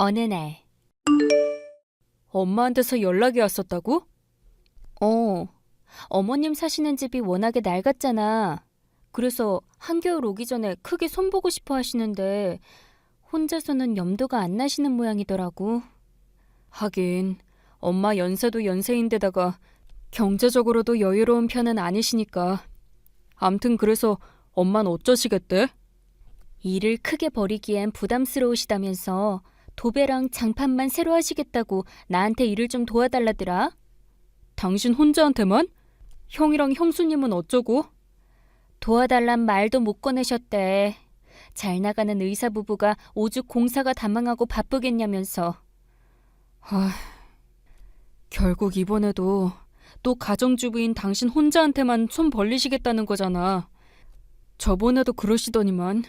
어느 날, 엄마한테서 연락이 왔었다고? 어, 어머님 사시는 집이 워낙에 낡았잖아. 그래서 한겨울 오기 전에 크게 손보고 싶어 하시는데, 혼자서는 염도가 안 나시는 모양이더라고. 하긴 엄마 연세도 연세인데다가 경제적으로도 여유로운 편은 아니시니까. 암튼 그래서 엄만 어쩌시겠대? 일을 크게 벌이기엔 부담스러우시다면서 도배랑 장판만 새로 하시겠다고 나한테 일을 좀 도와달라더라. 당신 혼자한테만? 형이랑 형수님은 어쩌고? 도와달란 말도 못 꺼내셨대. 잘 나가는 의사 부부가 오죽 공사가 다망하고 바쁘겠냐면서. 아, 결국 이번에도 또 가정주부인 당신 혼자한테만 손 벌리시겠다는 거잖아. 저번에도 그러시더니만.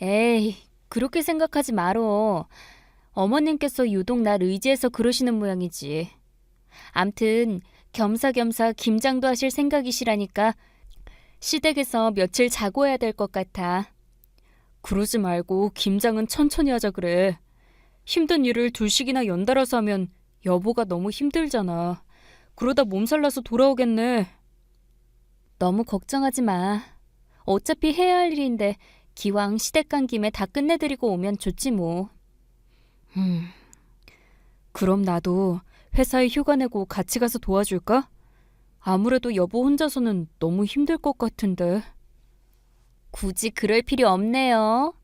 에이, 그렇게 생각하지 말어. 어머님께서 유독 날 의지해서 그러시는 모양이지. 암튼 겸사겸사 김장도 하실 생각이시라니까 시댁에서 며칠 자고 해야 될 것 같아. 그러지 말고 김장은 천천히 하자 그래. 힘든 일을 둘씩이나 연달아서 하면 여보가 너무 힘들잖아. 그러다 몸살 나서 돌아오겠네. 너무 걱정하지 마. 어차피 해야 할 일인데 기왕 시댁 간 김에 다 끝내드리고 오면 좋지 뭐. 음. 그럼 나도 회사에 휴가 내고 같이 가서 도와줄까? 아무래도 여보 혼자서는 너무 힘들 것 같은데. 굳이 그럴 필요 없네요.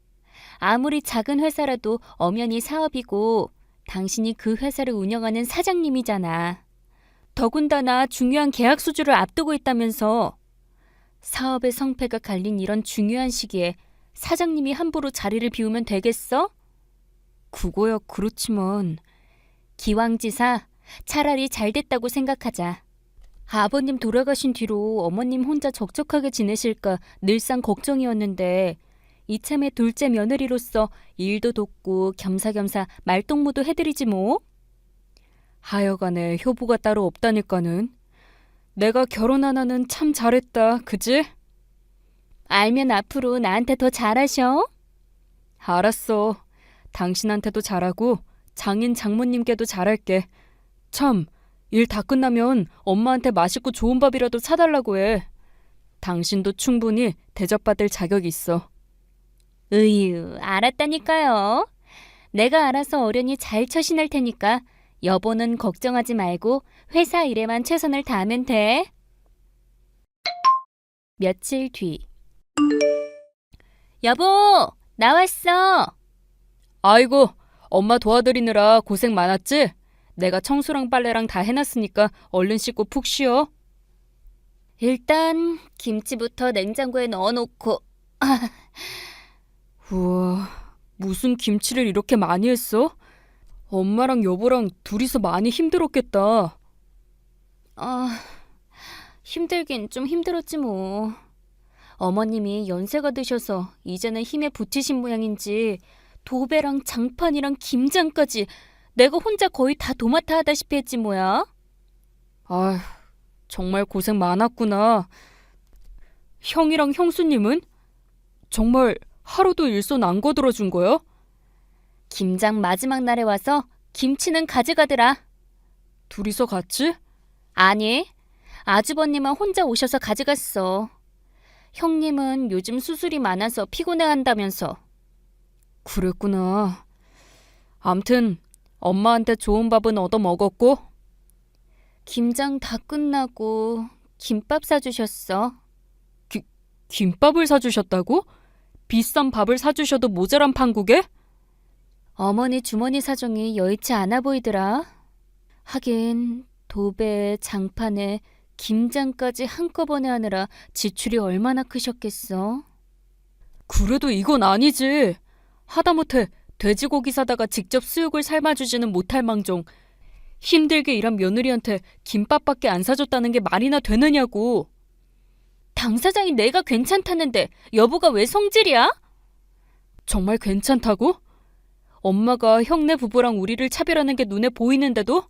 아무리 작은 회사라도 엄연히 사업이고 당신이 그 회사를 운영하는 사장님이잖아. 더군다나 중요한 계약 수주를 앞두고 있다면서 사업의 성패가 갈린 이런 중요한 시기에 사장님이 함부로 자리를 비우면 되겠어? 그거야 그렇지만 기왕지사 차라리 잘 됐다고 생각하자. 아버님 돌아가신 뒤로 어머님 혼자 적적하게 지내실까 늘상 걱정이었는데 이참에 둘째 며느리로서 일도 돕고 겸사겸사 말동무도 해드리지 뭐. 하여간에 효부가 따로 없다니까는. 내가 결혼 하나는 참 잘했다, 그지? 알면 앞으로 나한테 더 잘하셔. 알았어. 당신한테도 잘하고 장인 장모님께도 잘할게. 참, 일 다 끝나면 엄마한테 맛있고 좋은 밥이라도 사달라고 해. 당신도 충분히 대접받을 자격 있어. 으유, 알았다니까요. 내가 알아서 어련히 잘 처신할 테니까 여보는 걱정하지 말고 회사 일에만 최선을 다하면 돼. 며칠 뒤. 여보, 나왔어. 아이고, 엄마 도와드리느라 고생 많았지? 내가 청소랑 빨래랑 다 해놨으니까 얼른 씻고 푹 쉬어. 일단 김치부터 냉장고에 넣어놓고 우와, 무슨 김치를 이렇게 많이 했어? 엄마랑 여보랑 둘이서 많이 힘들었겠다. 아, 힘들긴 좀 힘들었지 뭐. 어머님이 연세가 드셔서 이제는 힘에 붙이신 모양인지 도배랑 장판이랑 김장까지 내가 혼자 거의 다 도맡아 하다시피 했지 뭐야. 아휴, 정말 고생 많았구나. 형이랑 형수님은? 정말 하루도 일손 안 거들어준 거야? 김장 마지막 날에 와서 김치는 가져가더라. 둘이서 같이? 아니, 아주버님은 혼자 오셔서 가져갔어. 형님은 요즘 수술이 많아서 피곤해한다면서. 그랬구나. 암튼 엄마한테 좋은 밥은 얻어 먹었고 김장 다 끝나고 김밥 사주셨어. 김밥을 사주셨다고? 비싼 밥을 사주셔도 모자란 판국에? 어머니 주머니 사정이 여의치 않아 보이더라. 하긴 도배, 장판에 김장까지 한꺼번에 하느라 지출이 얼마나 크셨겠어. 그래도 이건 아니지. 하다못해 돼지고기 사다가 직접 수육을 삶아주지는 못할 망정 힘들게 일한 며느리한테 김밥밖에 안 사줬다는 게 말이나 되느냐고. 당사자인 내가 괜찮다는데 여보가 왜 성질이야? 정말 괜찮다고? 엄마가 형네 부부랑 우리를 차별하는 게 눈에 보이는데도?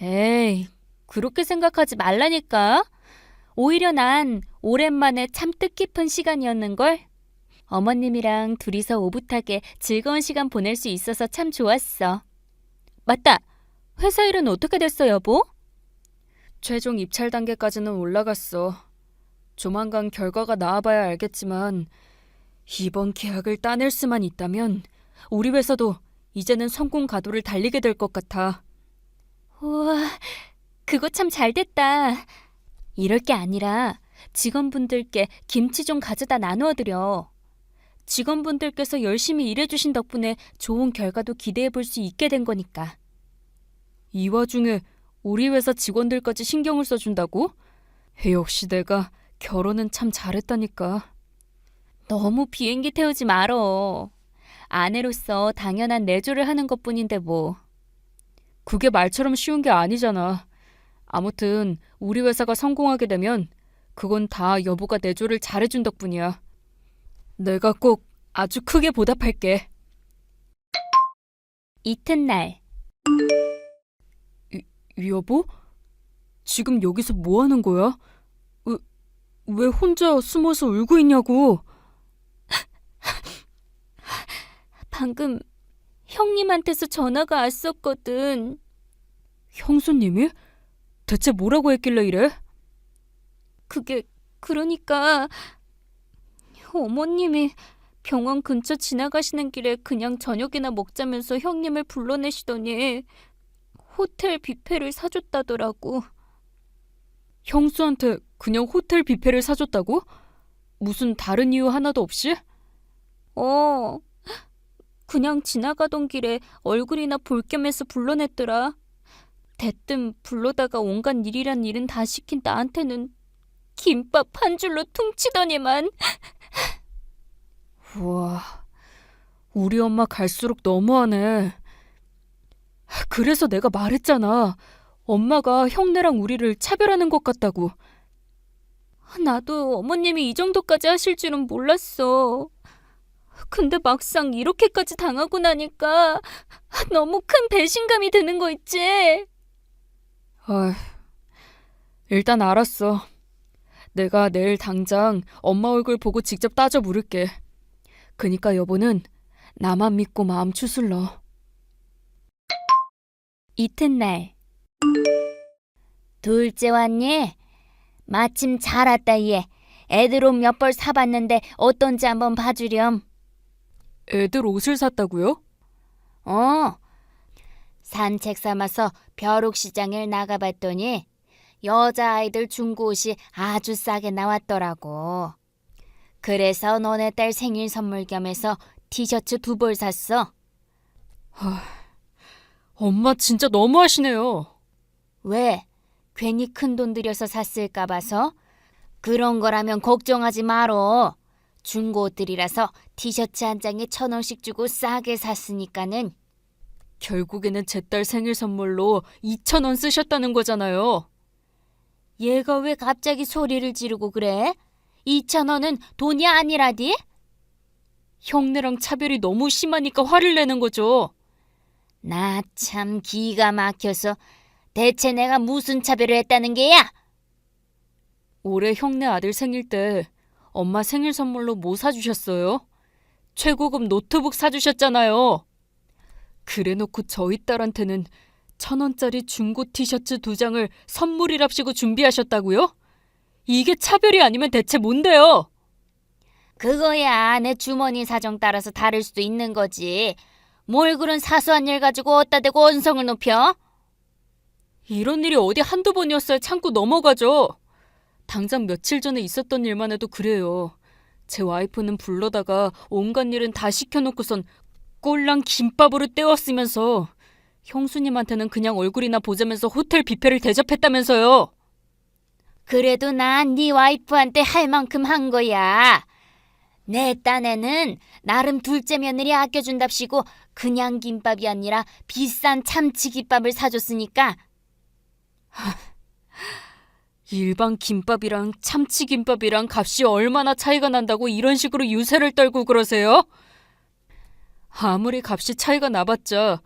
에이, 그렇게 생각하지 말라니까. 오히려 난 오랜만에 참 뜻깊은 시간이었는걸. 어머님이랑 둘이서 오붓하게 즐거운 시간 보낼 수 있어서 참 좋았어. 맞다. 회사 일은 어떻게 됐어, 여보? 최종 입찰 단계까지는 올라갔어. 조만간 결과가 나와봐야 알겠지만 이번 계약을 따낼 수만 있다면 우리 회사도 이제는 성공 가도를 달리게 될 것 같아. 우와, 그거 참 잘 됐다. 이럴 게 아니라 직원분들께 김치 좀 가져다 나누어 드려. 직원분들께서 열심히 일해주신 덕분에 좋은 결과도 기대해 볼 수 있게 된 거니까. 이 와중에 우리 회사 직원들까지 신경을 써준다고? 역시 내가 결혼은 참 잘했다니까. 너무 비행기 태우지 말어. 아내로서 당연한 내조를 하는 것 뿐인데 뭐. 그게 말처럼 쉬운 게 아니잖아. 아무튼 우리 회사가 성공하게 되면 그건 다 여보가 내조를 잘해준 덕분이야. 내가 꼭 아주 크게 보답할게. 이튿날, 여보? 지금 여기서 뭐 하는 거야? 왜, 왜 혼자 숨어서 울고 있냐고? 방금 형님한테서 전화가 왔었거든. 형수님이? 대체 뭐라고 했길래 이래? 그게, 그러니까, 어머님이 병원 근처 지나가시는 길에 그냥 저녁이나 먹자면서 형님을 불러내시더니 호텔 뷔페를 사줬다더라고. 형수한테 그냥 호텔 뷔페를 사줬다고? 무슨 다른 이유 하나도 없이? 어, 그냥 지나가던 길에 얼굴이나 볼 겸해서 불러냈더라. 대뜸 불러다가 온갖 일이란 일은 다 시킨 나한테는 김밥 한 줄로 퉁치더니만. 우와, 우리 엄마 갈수록 너무하네. 그래서 내가 말했잖아. 엄마가 형네랑 우리를 차별하는 것 같다고. 나도 어머님이 이 정도까지 하실 줄은 몰랐어. 근데 막상 이렇게까지 당하고 나니까 너무 큰 배신감이 드는 거 있지? 아휴, 일단 알았어. 내가 내일 당장 엄마 얼굴 보고 직접 따져 물을게. 그니까 여보는 나만 믿고 마음 추슬러. 이튿날 둘째 왔니? 마침 잘 왔다 얘. 애들 옷 몇 벌 사봤는데 어떤지 한번 봐주렴. 애들 옷을 샀다고요? 어. 산책 삼아서 벼룩시장에 나가봤더니 여자아이들 중고 옷이 아주 싸게 나왔더라고. 그래서 너네 딸 생일 선물 겸해서 티셔츠 두 벌 샀어. 엄마 진짜 너무하시네요. 왜? 괜히 큰 돈 들여서 샀을까 봐서? 그런 거라면 걱정하지 말어. 중고 옷들이라서 티셔츠 한 장에 천 원씩 주고 싸게 샀으니까는 결국에는 제 딸 생일 선물로 2천 원 쓰셨다는 거잖아요. 얘가 왜 갑자기 소리를 지르고 그래? 2천 원은 돈이 아니라디? 형네랑 차별이 너무 심하니까 화를 내는 거죠. 나 참 기가 막혀서 대체 내가 무슨 차별을 했다는 게야? 올해 형네 아들 생일 때 엄마 생일 선물로 뭐 사주셨어요? 최고급 노트북 사주셨잖아요. 그래놓고 저희 딸한테는 천 원짜리 중고 티셔츠 두 장을 선물이랍시고 준비하셨다고요? 이게 차별이 아니면 대체 뭔데요? 그거야 내 주머니 사정 따라서 다를 수도 있는 거지. 뭘 그런 사소한 일 가지고 어디다 대고 언성을 높여? 이런 일이 어디 한두 번이었어야 참고 넘어가죠. 당장 며칠 전에 있었던 일만 해도 그래요. 제 와이프는 불러다가 온갖 일은 다 시켜놓고선 꼴랑 김밥으로 때웠으면서 형수님한테는 그냥 얼굴이나 보자면서 호텔 뷔페를 대접했다면서요. 그래도 난 네 와이프한테 할 만큼 한 거야. 내 딴에는 나름 둘째 며느리 아껴준답시고 그냥 김밥이 아니라 비싼 참치 김밥을 사줬으니까 일반 김밥이랑 참치 김밥이랑 값이 얼마나 차이가 난다고 이런 식으로 유세를 떨고 그러세요? 아무리 값이 차이가 나봤자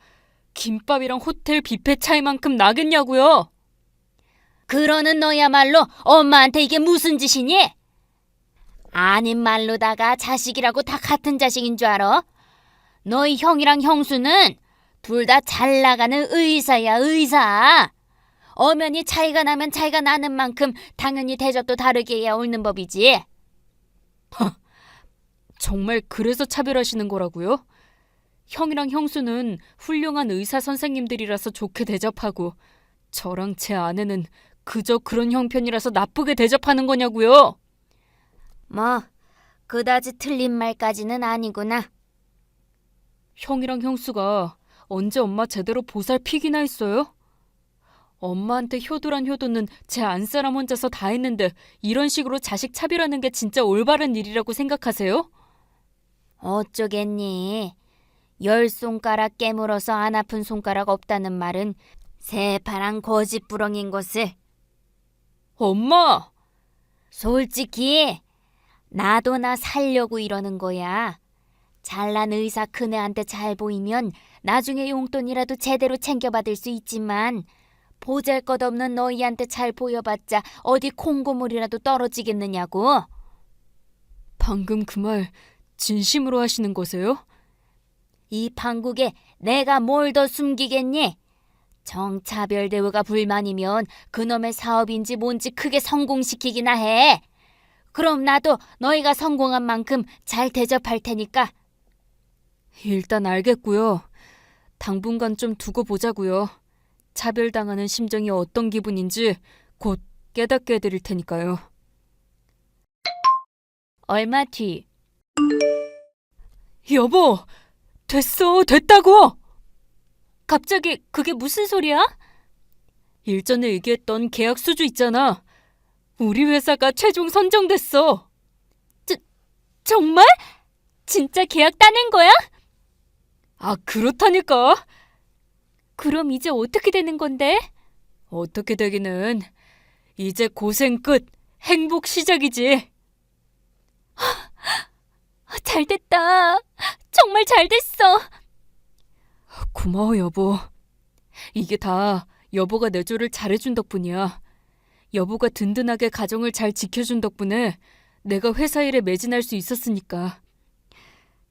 김밥이랑 호텔 뷔페 차이만큼 나겠냐고요? 그러는 너야말로 엄마한테 이게 무슨 짓이니? 아닌 말로다가 자식이라고 다 같은 자식인 줄 알아? 너희 형이랑 형수는 둘 다 잘 나가는 의사야, 의사. 엄연히 차이가 나면 차이가 나는 만큼 당연히 대접도 다르게 해야 옳는 법이지. 정말 그래서 차별하시는 거라고요? 형이랑 형수는 훌륭한 의사 선생님들이라서 좋게 대접하고 저랑 제 아내는 그저 그런 형편이라서 나쁘게 대접하는 거냐고요? 뭐, 그다지 틀린 말까지는 아니구나. 형이랑 형수가 언제 엄마 제대로 보살피기나 했어요? 엄마한테 효도란 효도는 제 안사람 혼자서 다 했는데 이런 식으로 자식 차별하는 게 진짜 올바른 일이라고 생각하세요? 어쩌겠니? 열 손가락 깨물어서 안 아픈 손가락 없다는 말은 새파란 거짓부렁인 것을 엄마! 솔직히 나도 나 살려고 이러는 거야. 잘난 의사 큰애한테 잘 보이면 나중에 용돈이라도 제대로 챙겨받을 수 있지만 보잘 것 없는 너희한테 잘 보여봤자 어디 콩고물이라도 떨어지겠느냐고. 방금 그 말 진심으로 하시는 거세요? 이 판국에 내가 뭘 더 숨기겠니? 정차별 대우가 불만이면 그놈의 사업인지 뭔지 크게 성공시키기나 해. 그럼 나도 너희가 성공한 만큼 잘 대접할 테니까. 일단 알겠고요. 당분간 좀 두고 보자고요. 차별당하는 심정이 어떤 기분인지 곧 깨닫게 해드릴 테니까요. 얼마 뒤 여보, 됐어, 됐다고! 갑자기 그게 무슨 소리야? 일전에 얘기했던 계약 수주 있잖아. 우리 회사가 최종 선정됐어. 정말? 진짜 계약 따낸 거야? 아, 그렇다니까. 그럼 이제 어떻게 되는 건데? 어떻게 되기는 이제 고생 끝, 행복 시작이지. 잘 됐다. 정말 잘 됐어. 고마워, 여보. 이게 다 여보가 내 조를 잘해준 덕분이야. 여보가 든든하게 가정을 잘 지켜준 덕분에 내가 회사 일에 매진할 수 있었으니까.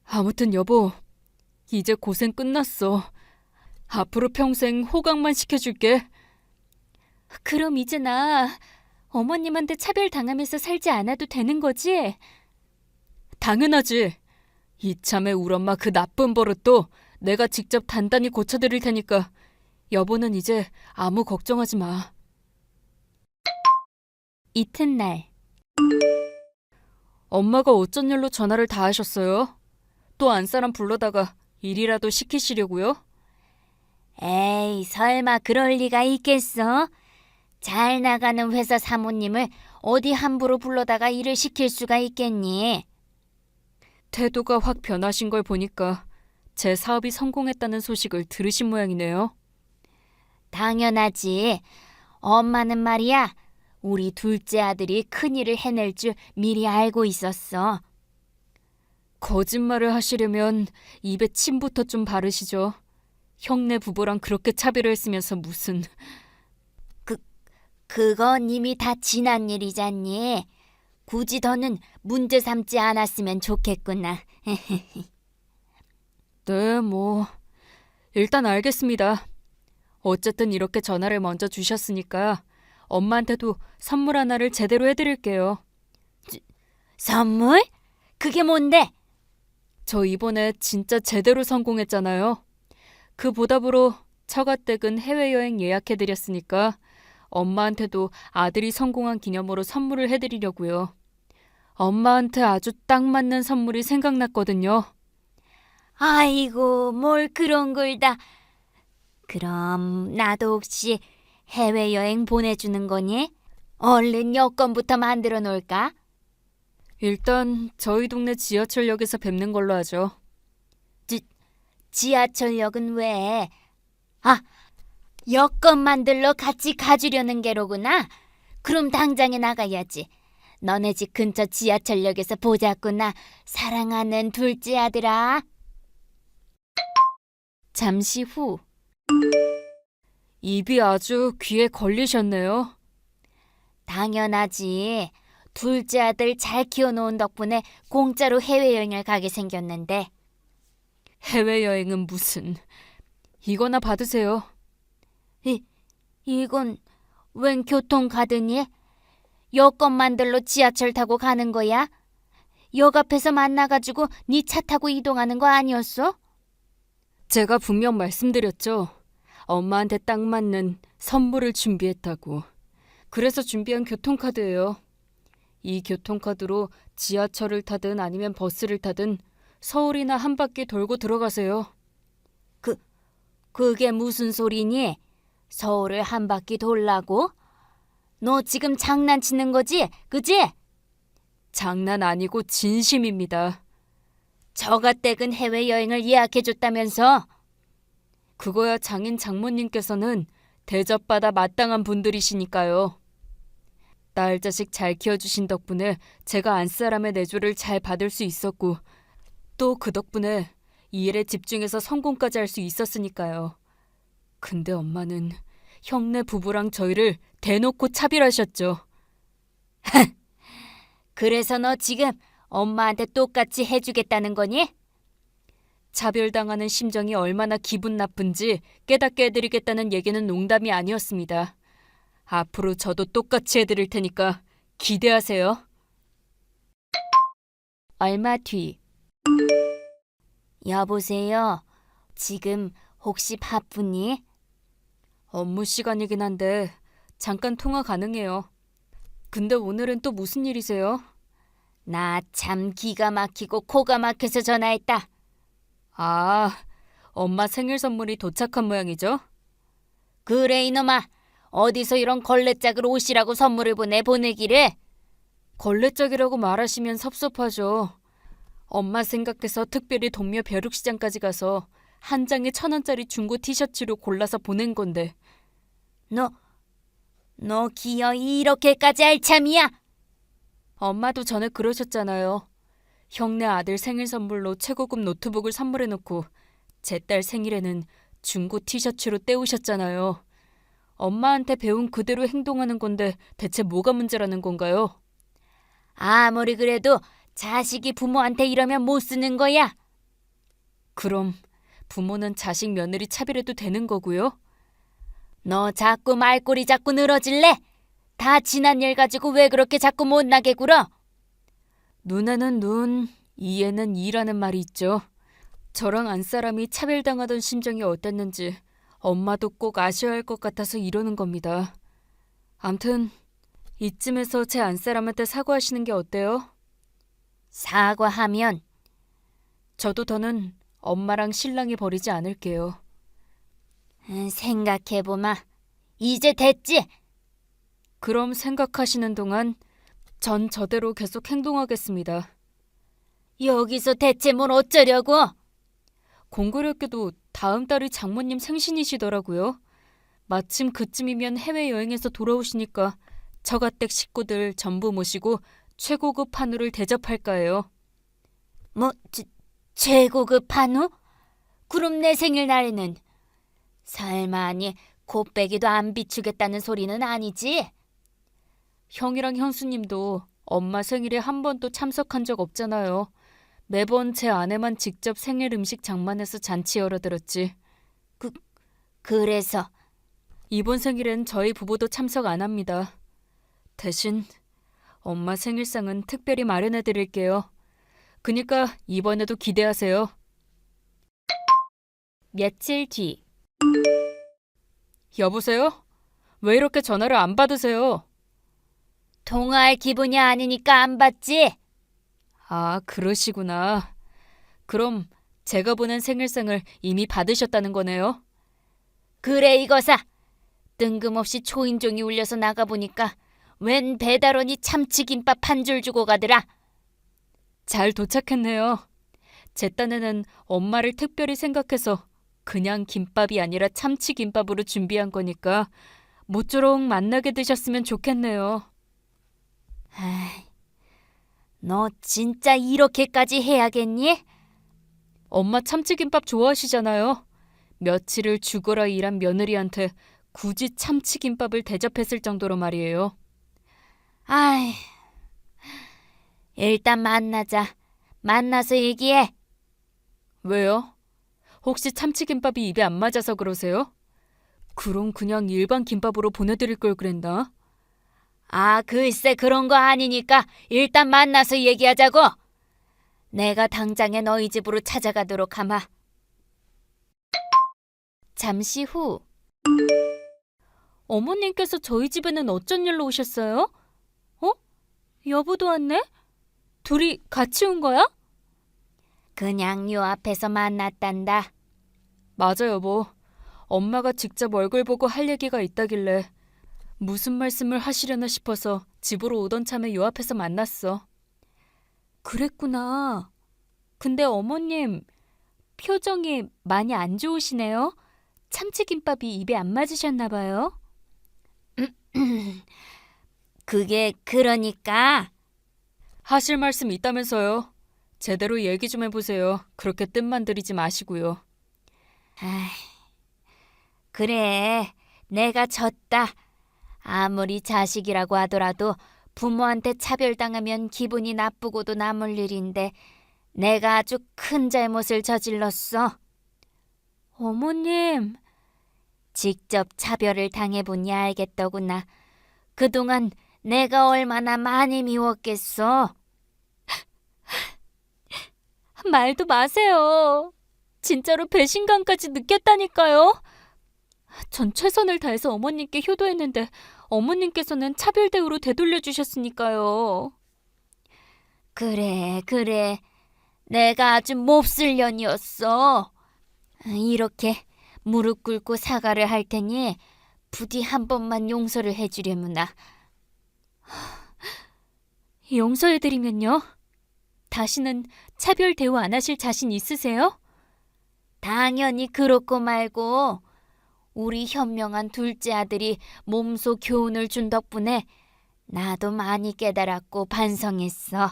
아무튼 여보, 이제 고생 끝났어. 앞으로 평생 호강만 시켜줄게. 그럼 이제 나 어머님한테 차별 당하면서 살지 않아도 되는 거지? 당연하지. 이참에 우리 엄마 그 나쁜 버릇도 내가 직접 단단히 고쳐드릴 테니까 여보는 이제 아무 걱정하지 마. 이튿날 엄마가 어쩐 일로 전화를 다 하셨어요? 또 안사람 불러다가 일이라도 시키시려고요? 에이, 설마 그럴 리가 있겠어? 잘 나가는 회사 사모님을 어디 함부로 불러다가 일을 시킬 수가 있겠니? 태도가 확 변하신 걸 보니까 제 사업이 성공했다는 소식을 들으신 모양이네요. 당연하지. 엄마는 말이야, 우리 둘째 아들이 큰일을 해낼 줄 미리 알고 있었어. 거짓말을 하시려면 입에 침부터 좀 바르시죠. 형네 부부랑 그렇게 차별을 했으면서 무슨 그건 이미 다 지난 일이잖니. 굳이 더는 문제 삼지 않았으면 좋겠구나. 네, 뭐 일단 알겠습니다. 어쨌든 이렇게 전화를 먼저 주셨으니까 엄마한테도 선물 하나를 제대로 해드릴게요. 선물? 그게 뭔데? 저 이번에 진짜 제대로 성공했잖아요. 그 보답으로 처가댁은 해외여행 예약해드렸으니까 엄마한테도 아들이 성공한 기념으로 선물을 해드리려고요. 엄마한테 아주 딱 맞는 선물이 생각났거든요. 아이고, 뭘 그런 걸 다. 그럼 나도 혹시 해외여행 보내주는 거니? 얼른 여권부터 만들어 놓을까? 일단 저희 동네 지하철역에서 뵙는 걸로 하죠. 지하철역은 왜? 아, 여권 만들러 같이 가주려는 게로구나. 그럼 당장에 나가야지. 너네 집 근처 지하철역에서 보자꾸나. 사랑하는 둘째 아들아. 잠시 후 입이 아주 귀에 걸리셨네요. 당연하지. 둘째 아들 잘 키워놓은 덕분에 공짜로 해외여행을 가게 생겼는데 해외여행은 무슨. 이거나 받으세요. 이건 웬 교통카드니? 여권 만들러 지하철 타고 가는 거야? 역 앞에서 만나가지고 네 차 타고 이동하는 거 아니었어? 제가 분명 말씀드렸죠. 엄마한테 딱 맞는 선물을 준비했다고. 그래서 준비한 교통카드예요. 이 교통카드로 지하철을 타든 아니면 버스를 타든 서울이나 한 바퀴 돌고 들어가세요. 그게 무슨 소리니? 서울을 한 바퀴 돌라고? 너 지금 장난치는 거지? 그지? 장난 아니고 진심입니다. 저가댁은 해외여행을 예약해줬다면서? 그거야 장인 장모님께서는 대접받아 마땅한 분들이시니까요. 딸 자식 잘 키워주신 덕분에 제가 안사람의 내조를 잘 받을 수 있었고 또 그 덕분에 이 일에 집중해서 성공까지 할 수 있었으니까요. 근데 엄마는 형네 부부랑 저희를 대놓고 차별하셨죠. 그래서 너 지금 엄마한테 똑같이 해주겠다는 거니? 차별당하는 심정이 얼마나 기분 나쁜지 깨닫게 해드리겠다는 얘기는 농담이 아니었습니다. 앞으로 저도 똑같이 해드릴 테니까 기대하세요. 얼마 뒤. 여보세요. 지금 혹시 바쁘니? 업무 시간이긴 한데 잠깐 통화 가능해요. 근데 오늘은 또 무슨 일이세요? 나 참 기가 막히고 코가 막혀서 전화했다. 아, 엄마 생일 선물이 도착한 모양이죠? 그래 이놈아. 어디서 이런 걸레짝을 오시라고 선물을 보내 보내기를? 걸레짝이라고 말하시면 섭섭하죠. 엄마 생각해서 특별히 동묘 벼룩시장까지 가서 한 장에 천 원짜리 중고 티셔츠로 골라서 보낸 건데 너, 너 기어 이렇게까지 할 참이야? 엄마도 전에 그러셨잖아요. 형네 아들 생일 선물로 최고급 노트북을 선물해놓고 제 딸 생일에는 중고 티셔츠로 때우셨잖아요. 엄마한테 배운 그대로 행동하는 건데 대체 뭐가 문제라는 건가요? 아무리 그래도 자식이 부모한테 이러면 못 쓰는 거야. 그럼 부모는 자식 며느리 차별해도 되는 거고요? 너 자꾸 말꼬리 자꾸 늘어질래? 다 지난 일 가지고 왜 그렇게 자꾸 못나게 굴어? 눈에는 눈, 이에는 이라는 말이 있죠. 저랑 안사람이 차별당하던 심정이 어땠는지 엄마도 꼭 아셔야 할 것 같아서 이러는 겁니다. 암튼 이쯤에서 제 안사람한테 사과하시는 게 어때요? 사과하면 저도 더는 엄마랑 신랑이 버리지 않을게요. 음, 생각해보마. 이제 됐지? 그럼 생각하시는 동안 전 저대로 계속 행동하겠습니다. 여기서 대체 뭘 어쩌려고? 공교롭게도 다음 달이 장모님 생신이시더라고요. 마침 그쯤이면 해외여행에서 돌아오시니까 처가댁 식구들 전부 모시고 최고급 한우를 대접할까 해요. 뭐 제, 최고급 한우? 그럼 내 생일날에는 설마 아니 곱빼기도 안 비추겠다는 소리는 아니지? 형이랑 현수님도 엄마 생일에 한 번도 참석한 적 없잖아요. 매번 제 아내만 직접 생일 음식 장만해서 잔치 열어들었지. 그래서 이번 생일엔 저희 부부도 참석 안 합니다. 대신 엄마 생일상은 특별히 마련해 드릴게요. 그니까 이번에도 기대하세요. 며칠 뒤 여보세요? 왜 이렇게 전화를 안 받으세요? 통화할 기분이 아니니까 안 받지? 아, 그러시구나. 그럼 제가 보낸 생일상을 이미 받으셨다는 거네요? 그래 이거사. 뜬금없이 초인종이 울려서 나가보니까 웬 배달원이 참치김밥 한 줄 주고 가더라. 잘 도착했네요. 제 딴에는 엄마를 특별히 생각해서 그냥 김밥이 아니라 참치 김밥으로 준비한 거니까 모쪼록 만나게 드셨으면 좋겠네요. 아이, 너 진짜 이렇게까지 해야겠니? 엄마 참치김밥 좋아하시잖아요. 며칠을 죽어라 일한 며느리한테 굳이 참치김밥을 대접했을 정도로 말이에요. 아이, 일단 만나자. 만나서 얘기해. 왜요? 혹시 참치김밥이 입에 안 맞아서 그러세요? 그럼 그냥 일반 김밥으로 보내드릴 걸 그랬나? 아, 글쎄 그런 거 아니니까 일단 만나서 얘기하자고. 내가 당장에 너희 집으로 찾아가도록 하마. 잠시 후 어머님께서 저희 집에는 어쩐 일로 오셨어요? 어? 여보도 왔네? 둘이 같이 온 거야? 그냥 요 앞에서 만났단다. 맞아 여보. 엄마가 직접 얼굴 보고 할 얘기가 있다길래 무슨 말씀을 하시려나 싶어서 집으로 오던 참에 요 앞에서 만났어. 그랬구나. 근데 어머님 표정이 많이 안 좋으시네요. 참치김밥이 입에 안 맞으셨나 봐요. 그게 그러니까 하실 말씀 있다면서요. 제대로 얘기 좀 해보세요. 그렇게 뜻만 들이지 마시고요. 아이, 그래 내가 졌다. 아무리 자식이라고 하더라도 부모한테 차별당하면 기분이 나쁘고도 남을 일인데 내가 아주 큰 잘못을 저질렀어. 어머님, 직접 차별을 당해보니 알겠더구나. 그동안 내가 얼마나 많이 미웠겠어. 말도 마세요. 진짜로 배신감까지 느꼈다니까요. 전 최선을 다해서 어머님께 효도했는데 어머님께서는 차별 대우로 되돌려 주셨으니까요. 그래, 그래. 내가 아주 몹쓸 년이었어. 이렇게 무릎 꿇고 사과를 할 테니 부디 한 번만 용서를 해주려무나. 용서해드리면요? 다시는 차별 대우 안 하실 자신 있으세요? 당연히 그렇고 말고 우리 현명한 둘째 아들이 몸소 교훈을 준 덕분에 나도 많이 깨달았고 반성했어.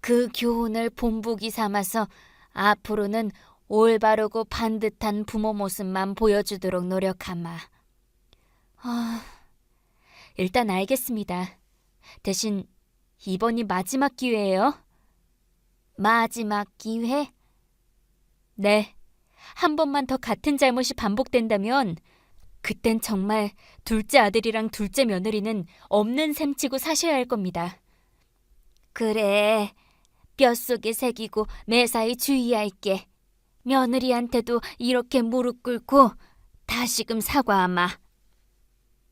그 교훈을 본보기 삼아서 앞으로는 올바르고 반듯한 부모 모습만 보여주도록 노력하마. 아, 일단 알겠습니다. 대신 이번이 마지막 기회예요. 마지막 기회? 네. 한 번만 더 같은 잘못이 반복된다면 그땐 정말 둘째 아들이랑 둘째 며느리는 없는 셈 치고 사셔야 할 겁니다. 그래. 뼛속에 새기고 매사에 주의할게. 며느리한테도 이렇게 무릎 꿇고 다시금 사과하마.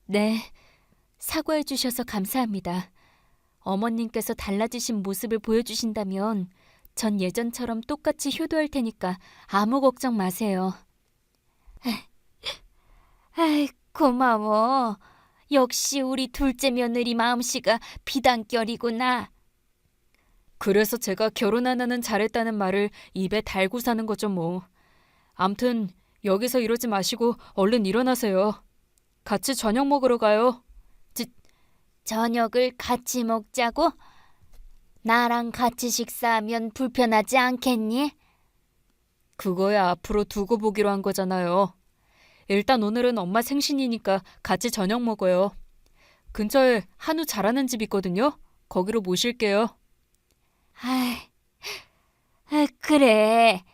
네. 사과해 주셔서 감사합니다. 어머님께서 달라지신 모습을 보여주신다면 전 예전처럼 똑같이 효도할 테니까 아무 걱정 마세요. 아이, 고마워. 역시 우리 둘째 며느리 마음씨가 비단결이구나. 그래서 제가 결혼 하나는 잘했다는 말을 입에 달고 사는 거죠 뭐. 암튼 여기서 이러지 마시고 얼른 일어나세요. 같이 저녁 먹으러 가요. 저녁을 같이 먹자고? 나랑 같이 식사하면 불편하지 않겠니? 그거야 앞으로 두고 보기로 한 거잖아요. 일단 오늘은 엄마 생신이니까 같이 저녁 먹어요. 근처에 한우 잘하는 집 있거든요. 거기로 모실게요. 아, 그래.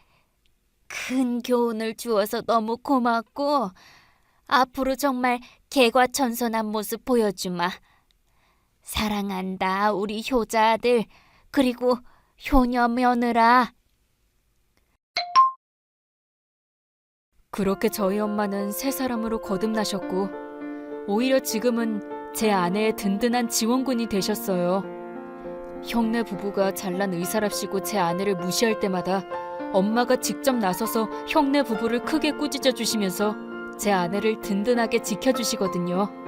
큰 교훈을 주어서 너무 고맙고, 앞으로 정말 개과천선한 모습 보여주마. 사랑한다, 우리 효자 아들, 그리고 효녀 며느라. 그렇게 저희 엄마는 새 사람으로 거듭나셨고, 오히려 지금은 제 아내의 든든한 지원군이 되셨어요. 형네 부부가 잘난 의사랍시고 제 아내를 무시할 때마다 엄마가 직접 나서서 형네 부부를 크게 꾸짖어 주시면서 제 아내를 든든하게 지켜주시거든요.